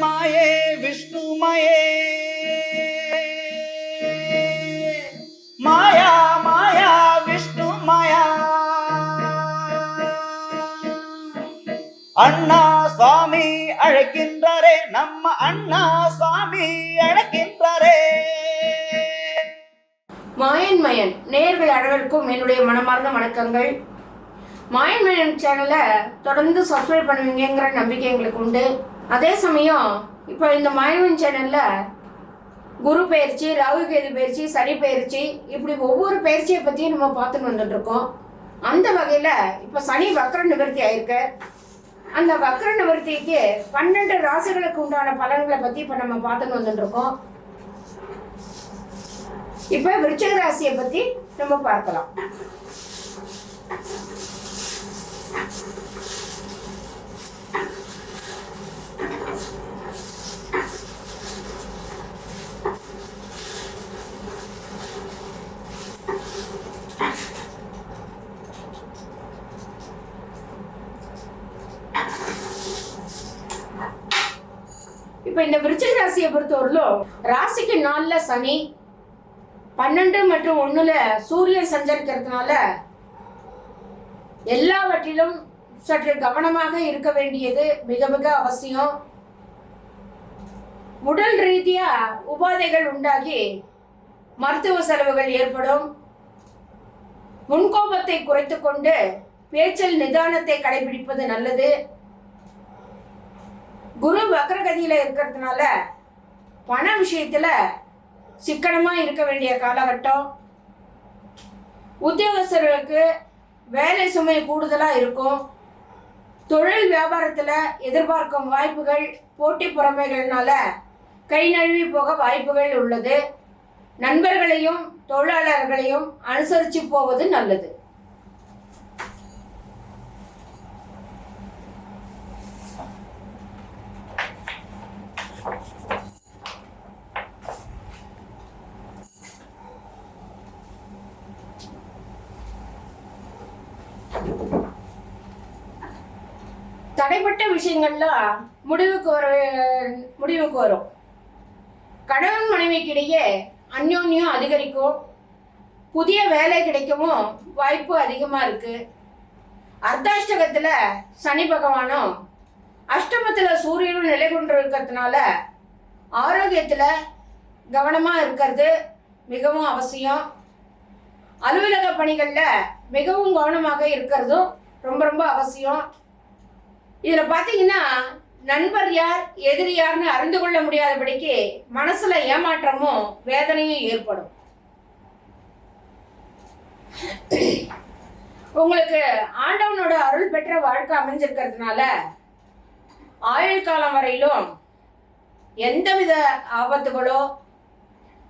மாயே விஷ்ணுமயே மாயா மாயா விஷ்ணு மாயா அண்ணா சுவாமி அழைக்கின்றாரே நம்ம அண்ணா சுவாமி அழைக்கின்றாரே மாயன் மயன் நேர்கள் அனைவருக்கும் என்னுடைய மனமார்ந்த வணக்கங்கள் மாயன் மயன் சேனலை தொடர்ந்து சப்ஸ்கிரைப் பண்ணுவீங்கிற நம்பிக்கை எங்களுக்கு உண்டு அதே சமயம் இப்போ இந்த மாயவன் சேனலில் குரு பயிற்சி ராகு கேது பயிற்சி சனி பயிற்சி இப்படி ஒவ்வொரு பயிற்சியை பற்றியும் நம்ம பார்த்துன்னு வந்துட்டுருக்கோம். அந்த வகையில் இப்போ சனி வக்ர நிவர்த்தி ஆயிருக்கு. அந்த வக்ர நிவர்த்திக்கு பன்னெண்டு ராசிகளுக்கு உண்டான பலன்களை பற்றி இப்போ நம்ம பார்த்துன்னு வந்துட்டுருக்கோம். இப்போ இப்ப விருச்சிக ராசியை பற்றி நம்ம பார்க்கலாம். இப்ப இந்த விருச்சிக ராசியை பொறுத்தவரையிலும் ராசிக்கு நாலுல சனி பன்னெண்டு மற்றும் ஒண்ணுல சூரியன் சஞ்சரிக்கிறதுனால எல்லாவற்றிலும் சற்று கவனமாக இருக்க வேண்டியது மிக மிக அவசியம். உடல் ரீதியா உபாதைகள் உண்டாகி மருத்துவ செலவுகள் ஏற்படும். முன்கோபத்தை குறைத்து கொண்டு பேச்சில் நிதானத்தை கடைபிடிப்பது நல்லது. குரு வக்ரகதியில் இருக்கிறதுனால பண விஷயத்தில் சிக்கனமாக இருக்க வேண்டிய காலகட்டம். உத்தியோகஸ்தர்களுக்கு வேலை சுமை கூடுதலாக இருக்கும். தொழில் வியாபாரத்தில் எதிர்பார்க்கும் வாய்ப்புகள் போட்டி பொறாமைகள்னால கை நழுவி போக வாய்ப்புகள் உள்ளது. நண்பர்களையும் தொழிலாளர்களையும் அனுசரித்து போவது நல்லது. தடைப்பட்ட விஷயங்கள்லாம் முடிவுக்கு வர முடிவுக்கு வரும். கணவன் மனைவிக்கிடையே அந்யோன்யம் அதிகரிக்கும். புதிய வேலை கிடைக்கவும் வாய்ப்பு அதிகமாக இருக்கு. அர்த்தாஷ்டகத்தில் சனி பகவானும் அஷ்டமத்தில் சூரியனும் நிலை கொண்டு இருக்கிறதுனால ஆரோக்கியத்தில் கவனமாக இருக்கிறது மிகவும் அவசியம். அலுவலக பணிகளில் மிகவும் கவனமாக இருக்கிறதும் ரொம்ப ரொம்ப அவசியம். இதில் பார்த்தீங்கன்னா நண்பர் யார் எதிரி யார்னு அறிந்து கொள்ள முடியாதபடிக்கு மனசில் ஏமாற்றமும் வேதனையும் ஏற்படும். உங்களுக்கு ஆண்டவனோட அருள் பெற்ற வாழ்க்கை அமைஞ்சிருக்கிறதுனால ஆயுள் காலம் வரையிலும் எந்தவித ஆபத்துகளோ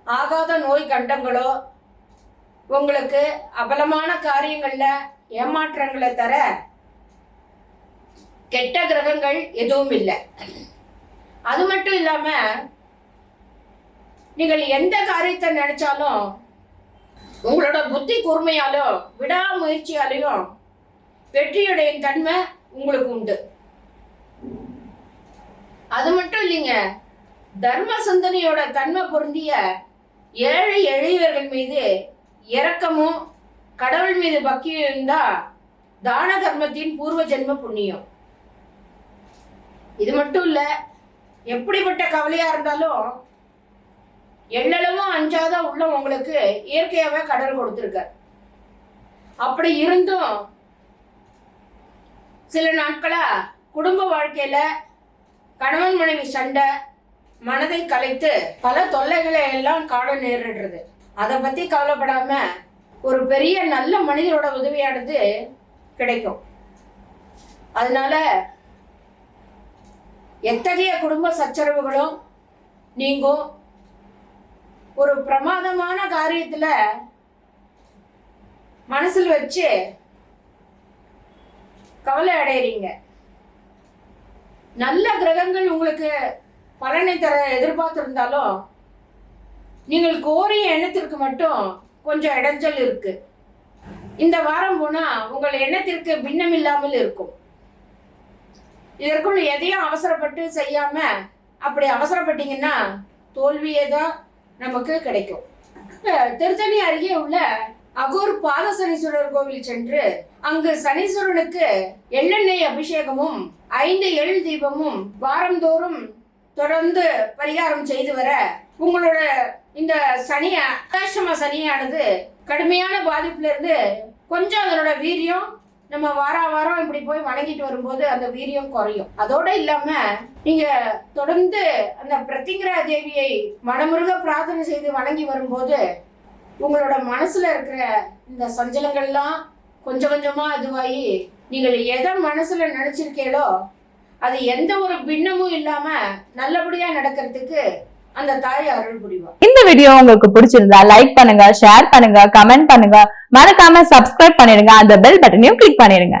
ஆகாத நோய் கண்டங்களோ உங்களுக்கு அபலமான காரியங்களில் ஏமாற்றங்களை தர கெட்ட கிரகங்கள் எதுவும் இல்லை. அது மட்டும் இல்லாமல் நீங்கள் எந்த காரியத்தை நினைச்சாலும் உங்களோட புத்தி கூர்மையாலும் விடாமுயற்சியாலையும் வெற்றியுடைய தன்மை உங்களுக்கு உண்டு. அது மட்டும் இல்லைங்க. தர்ம சிந்தனையோட தன்மை பொருந்திய ஏழை எளியவர்கள் மீது இரக்கமும் கடவுள் மீது பக்தியும் தான் தான தர்மத்தின் பூர்வ ஜென்ம புண்ணியம். இது மட்டும் இல்ல எப்படிப்பட்ட கவலையா இருந்தாலும் எள்ளளவும் அஞ்சாத உள்ள உங்களுக்கு இயற்கையாவே கடல் கொடுத்துருக்க அப்படி இருந்தும் சில நாட்களா குடும்ப வாழ்க்கையில கணவன் மனைவி சண்டை மனதை கலைத்து பல தொல்லைகளை எல்லாம் காண நேரிடுறது. அதை பற்றி கவலைப்படாம ஒரு பெரிய நல்ல மனிதரோட உதவியானது கிடைக்கும். அதனால எத்தகைய குடும்ப சச்சரவுகளும் நீங்கும். ஒரு பிரமாதமான காரியத்தில் மனசில் வச்சு கவலை அடையிறீங்க. நல்ல கிரகங்கள் உங்களுக்கு பலனை தர எதிர்பார்த்துருந்தாலும் நீங்கள் கோரிய எண்ணத்திற்கு மட்டும் கொஞ்சம் இடைஞ்சல் இருக்கு. இந்த வாரம் போனால் உங்கள் எண்ணத்திற்கு பின்னம் இல்லாமல் இருக்கும். இதற்குள் எதையும் அவசரப்பட்டு செய்யாம அப்படி அவசரப்பட்டீங்கன்னா தோல்வியே தான் நமக்கு கிடைக்கும். திருத்தணி அருகே உள்ள அகூர் பாத சனீஸ்வரர் கோவில் சென்று அங்கு சனீஸ்வரனுக்கு எள்ளெண்ணெய் அபிஷேகமும் ஐந்து எள் தீபமும் வாரந்தோறும் தொடர்ந்து பரிகாரம் செய்து வர உங்களோட இந்த சனி அத்தாசிரம சனியானது கடுமையான பாதிப்புல இருந்து கொஞ்சம் அதனோட வீரியம் நம்ம வார வாரம் இப்படி போய் வணங்கிட்டு வரும்போது அந்த வீரியம் குறையும். அதோட இல்லாம நீங்க தொடர்ந்து அந்த பிரத்திங்கரா தேவியை மனமுருக பிரார்த்தனை செய்து வணங்கி வரும்போது உங்களோட மனசுல இருக்கிற இந்த சஞ்சலங்கள்லாம் கொஞ்சம் கொஞ்சமா இதுவாகி நீங்கள் எதை மனசுல நினைச்சிருக்கீங்களோ அது எந்த ஒரு பின்னமும் இல்லாம நல்லபடியா நடக்கிறதுக்கு அந்த தாய் அருள் புரிவா. இந்த வீடியோ உங்களுக்கு பிடிச்சிருந்தா லைக் பண்ணுங்க ஷேர் பண்ணுங்க கமெண்ட் பண்ணுங்க. மறக்காம சப்ஸ்கிரைப் பண்ணிடுங்க. அந்த பெல் பட்டனையும் கிளிக் பண்ணிடுங்க.